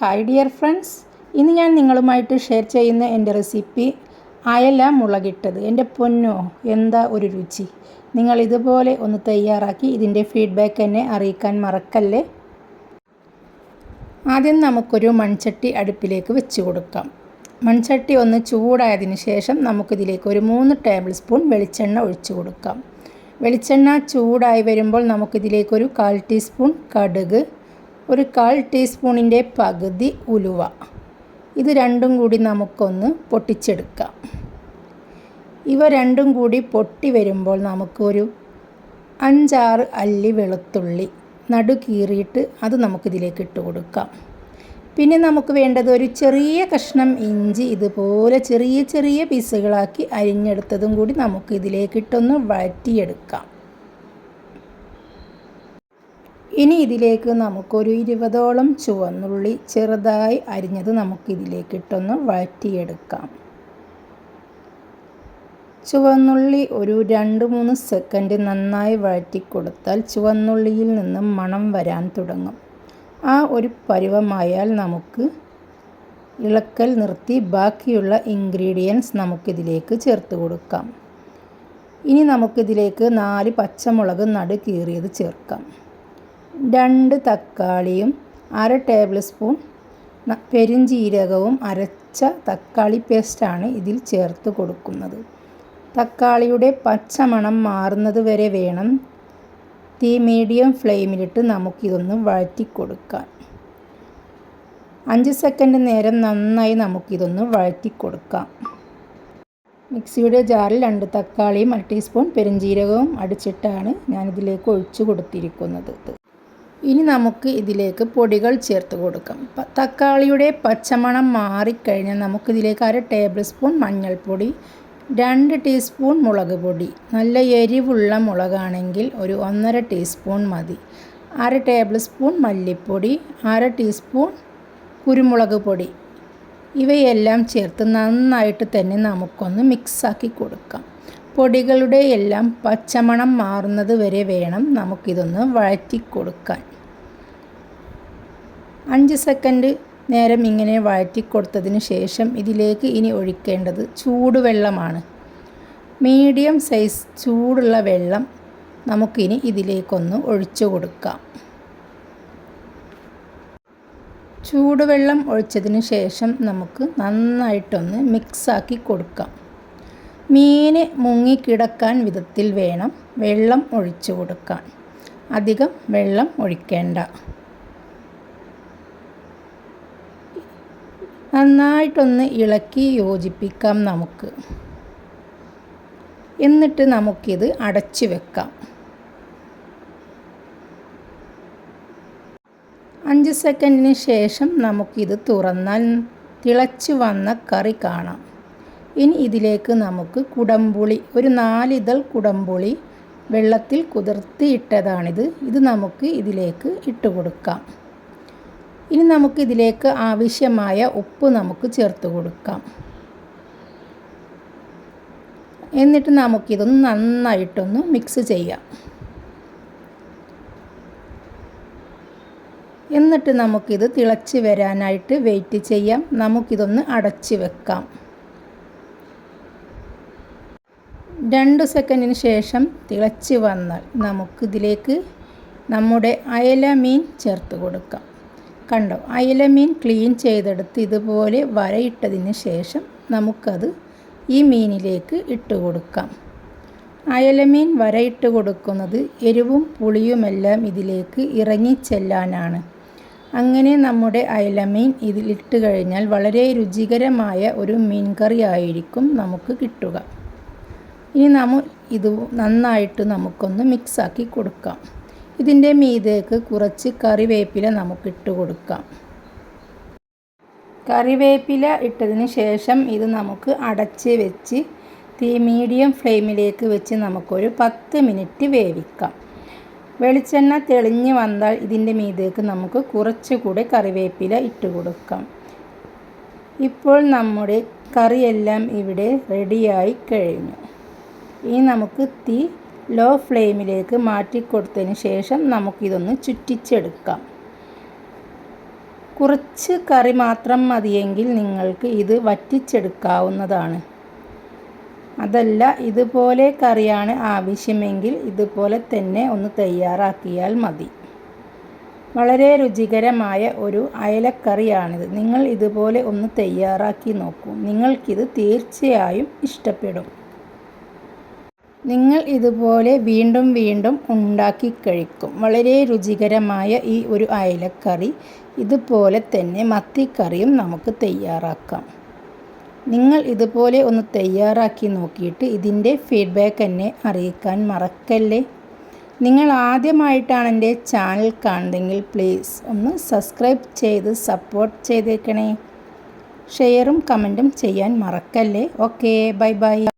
Hi dear friends ഇന്ന് ഞാൻ നിങ്ങളുമായിട്ട് ഷെയർ ചെയ്യുന്ന എന്റെ റെസിപ്പി അയല മുളകിട്ടത്. എന്റെ പൊന്നോ എന്താ ഒരു രുചി. നിങ്ങൾ ഇതുപോലെ ഒന്ന് തയ്യാറാക്കി ഇതിന്റെ ഫീഡ്ബാക്ക് എന്നെ അറിയിക്കാൻ മറക്കല്ലേ? ആദ്യം നമുക്കൊരു മൺചട്ടി അടുപ്പിലേക്ക് വെച്ച് കൊടുക്കാം. മൺചട്ടി ഒന്ന് ചൂടായതിന് ശേഷം നമുക്കിതിലേക്ക് ഒരു മൂന്ന് ടേബിൾ സ്പൂൺ വെളിച്ചെണ്ണ ഒഴിച്ചു കൊടുക്കാം. വെളിച്ചെണ്ണ ചൂടായി വരുമ്പോൾ നമുക്കിതിലേക്കൊരു കാൽ ടീസ്പൂൺ കടുക് ഒരു കാൽ ടീസ്പൂണിന്റെ പകുതി ഉലുവ. ഇത് രണ്ടും കൂടി നമുക്കൊന്ന് പൊട്ടിച്ചെടുക്കാം. ഇവ രണ്ടും കൂടി പൊട്ടി വരുമ്പോൾ നമുക്കൊരു അഞ്ചാറ് അല്ലി വെളുത്തുള്ളി നടു കീറിയിട്ട് അത് നമുക്കിതിലേക്ക് ഇട്ട് കൊടുക്കാം. പിന്നെ നമുക്ക് വേണ്ടത് ഒരു ചെറിയ കഷ്ണം ഇഞ്ചി ഇതുപോലെ ചെറിയ ചെറിയ പീസുകളാക്കി അരിഞ്ഞെടുത്തതും കൂടി നമുക്ക് ഇതിലേക്ക് ഇട്ടൊന്ന് വഴറ്റിയെടുക്കാം. ഇനി ഇതിലേക്ക് നമുക്കൊരു ഇരുപതോളം ചുവന്നുള്ളി ചെറുതായി അരിഞ്ഞത് നമുക്കിതിലേക്ക് ഇട്ടൊന്ന് വഴറ്റിയെടുക്കാം. ചുവന്നുള്ളി ഒരു രണ്ട് മൂന്ന് സെക്കൻഡ് നന്നായി വഴറ്റി കൊടുത്താൽ ചുവന്നുള്ളിയിൽ നിന്ന് മണം വരാൻ തുടങ്ങും. ആ ഒരു പരുവമായാൽ നമുക്ക് ഇളക്കൽ നിർത്തി ബാക്കിയുള്ള ഇൻഗ്രീഡിയൻസ് നമുക്കിതിലേക്ക് ചേർത്ത് കൊടുക്കാം. ഇനി നമുക്കിതിലേക്ക് നാല് പച്ചമുളക് നടു കീറിയത് ചേർക്കാം. രണ്ട് തക്കാളിയും അര ടേബിൾ സ്പൂൺ പെരിഞ്ചീരകവും അരച്ച തക്കാളി പേസ്റ്റാണ് ഇതിൽ ചേർത്ത് കൊടുക്കുന്നത്. തക്കാളിയുടെ പച്ചമണം മാറുന്നത് വരെ വേണം. തീ മീഡിയം ഫ്ലെയിമിലിട്ട് നമുക്കിതൊന്ന് വഴറ്റി കൊടുക്കാൻ അഞ്ച് സെക്കൻഡ് നേരം നന്നായി നമുക്കിതൊന്ന് വഴറ്റി കൊടുക്കാം മിക്സിയുടെ ജാറിൽ രണ്ട് തക്കാളിയും അര ടീസ്പൂൺ പെരുംജീരകവും അടിച്ചിട്ടാണ് ഞാനിതിലേക്ക് ഒഴിച്ചു കൊടുത്തിരിക്കുന്നത്. ഇനി നമുക്ക് ഇതിലേക്ക് പൊടികൾ ചേർത്ത് കൊടുക്കാം. തക്കാളിയുടെ പച്ചമണം മാറിക്കഴിഞ്ഞാൽ നമുക്കിതിലേക്ക് അര ടേബിൾ സ്പൂൺ മഞ്ഞൾപ്പൊടി രണ്ട് ടീസ്പൂൺ മുളക് പൊടി. നല്ല എരിവുള്ള മുളകാണെങ്കിൽ ഒരു ഒന്നര ടീസ്പൂൺ മതി. അര ടേബിൾ സ്പൂൺ മല്ലിപ്പൊടി അര ടീസ്പൂൺ കുരുമുളക് പൊടി. ഇവയെല്ലാം ചേർത്ത് നന്നായിട്ട് തന്നെ നമുക്കൊന്ന് മിക്സാക്കി കൊടുക്കാം. പൊടികളുടെ എല്ലാം പച്ചമണം മാറുന്നത് വരെ വേണം നമുക്കിതൊന്ന് വഴറ്റി കൊടുക്കാൻ അഞ്ച് സെക്കൻഡ് നേരം ഇങ്ങനെ വഴറ്റി കൊടുത്തതിന് ശേഷം ഇതിലേക്ക് ഇനി ഒഴിക്കേണ്ടത് ചൂടുവെള്ളമാണ്. മീഡിയം സൈസ് ചൂടുള്ള വെള്ളം നമുക്കിനി ഇതിലേക്കൊന്ന് ഒഴിച്ചു കൊടുക്കാം. ചൂടുവെള്ളം ഒഴിച്ചതിന് ശേഷം നമുക്ക് നന്നായിട്ടൊന്ന് മിക്സാക്കി കൊടുക്കാം. മീന് മുങ്ങിക്കിടക്കാൻ വിധത്തിൽ വേണം വെള്ളം ഒഴിച്ചു കൊടുക്കാൻ. അധികം വെള്ളം ഒഴിക്കേണ്ട. നന്നായിട്ടൊന്ന് ഇളക്കി യോജിപ്പിക്കാം നമുക്ക്. എന്നിട്ട് നമുക്കിത് അടച്ചു വെക്കാം. അഞ്ച് സെക്കൻഡിന് ശേഷം നമുക്കിത് തുറന്നാൽ തിളച്ചു വന്ന കറി കാണാം. ഇനി ഇതിലേക്ക് നമുക്ക് കുടംപുളി ഒരു നാലിതൾ കുടംപുളി വെള്ളത്തിൽ കുതിർത്തിയിട്ടതാണിത് ഇത് നമുക്ക് ഇതിലേക്ക് ഇട്ട് കൊടുക്കാം. ഇനി നമുക്ക് ഇതിലേക്ക് ആവശ്യമായ ഉപ്പ് നമുക്ക് ചേർത്ത് കൊടുക്കാം. എന്നിട്ട് നമുക്കിതൊന്ന് നന്നായിട്ടൊന്ന് മിക്സ് ചെയ്യാം. എന്നിട്ട് നമുക്കിത് തിളച്ച് വരാനായിട്ട് വെയിറ്റ് ചെയ്യാം. നമുക്കിതൊന്ന് അടച്ച് വെക്കാം. രണ്ട് സെക്കൻഡിന് ശേഷം തിളച്ച് വന്നാൽ നമുക്കിതിലേക്ക് നമ്മുടെ അയല മീൻ ചേർത്ത് കൊടുക്കാം. കണ്ടോ? അയല മീൻ ക്ലീൻ ചെയ്തെടുത്ത് ഇതുപോലെ വരയിട്ടതിന് ശേഷം നമുക്കത് ഈ മീനിലേക്ക് ഇട്ട് കൊടുക്കാം. അയല മീൻ വരയിട്ട് കൊടുക്കുന്നത് എരിവും പുളിയുമെല്ലാം ഇതിലേക്ക് ഇറങ്ങിച്ചെല്ലാനാണ് അങ്ങനെ നമ്മുടെ അയല മീൻ ഇതിലിട്ട് കഴിഞ്ഞാൽ വളരെ രുചികരമായ ഒരു മീൻ കറി ആയിരിക്കും നമുക്ക് കിട്ടുക. ഇനി നമ്മൾ ഇത് നന്നായിട്ട് നമുക്കൊന്ന് മിക്സാക്കി കൊടുക്കാം. ഇതിന്റെ മീതേക്ക് കുറച്ച് കറിവേപ്പില നമുക്ക് ഇട്ട് കൊടുക്കാം. കറിവേപ്പില ഇട്ടതിന് ശേഷം ഇത് നമുക്ക് അടച്ച് വെച്ച് തീ മീഡിയം ഫ്ലെയിമിലേക്ക് വെച്ച് നമുക്കൊരു പത്ത് മിനിറ്റ് വേവിക്കാം. വെളിച്ചെണ്ണ തെളിഞ്ഞ് വന്നാൽ ഇതിന്റെ മീതേക്ക് നമുക്ക് കുറച്ചുകൂടെ കറിവേപ്പില ഇട്ട് കൊടുക്കാം. ഇപ്പോൾ നമ്മുടെ കറിയെല്ലാം ഇവിടെ റെഡിയായി കഴിഞ്ഞു. ഇനി നമുക്ക് തീ ലോ ഫ്ലെയിമിലേക്ക് മാറ്റിക്കൊടുത്തതിന് ശേഷം നമുക്കിതൊന്ന് ചുറ്റിച്ചെടുക്കാം. കുറച്ച് കറി മാത്രം മതിയെങ്കിൽ നിങ്ങൾക്ക് ഇത് വറ്റിച്ചെടുക്കാവുന്നതാണ്. അതല്ല ഇതുപോലെ കറിയാണ് ആവശ്യമെങ്കിൽ ഇതുപോലെ തന്നെ ഒന്ന് തയ്യാറാക്കിയാൽ മതി. വളരെ രുചികരമായ ഒരു അയലക്കറിയാണിത്. നിങ്ങൾ ഇതുപോലെ ഒന്ന് തയ്യാറാക്കി നോക്കൂ. നിങ്ങൾക്കിത് തീർച്ചയായും ഇഷ്ടപ്പെടും. നിങ്ങൾ ഇതുപോലെ വീണ്ടും വീണ്ടും ഉണ്ടാക്കി കഴിക്കും. വളരെ രുചികരമായ ഈ ഒരു അയലക്കറി ഇതുപോലെ തന്നെ മത്തിക്കറിയും നമുക്ക് തയ്യാറാക്കാം. നിങ്ങൾ ഇതുപോലെ ഒന്ന് തയ്യാറാക്കി നോക്കിയിട്ട് ഇതിന്റെ ഫീഡ്ബാക്ക് എന്നെ അറിയിക്കാൻ മറക്കല്ലേ? നിങ്ങൾ ആദ്യമായിട്ടാണ് എന്റെ ചാനൽ കാണുന്നതെങ്കിൽ പ്ലീസ് ഒന്ന് സബ്സ്ക്രൈബ് ചെയ്ത് സപ്പോർട്ട് ചെയ്തേക്കണേ. ഷെയറും കമന്റും ചെയ്യാൻ മറക്കല്ലേ? Okay bye bye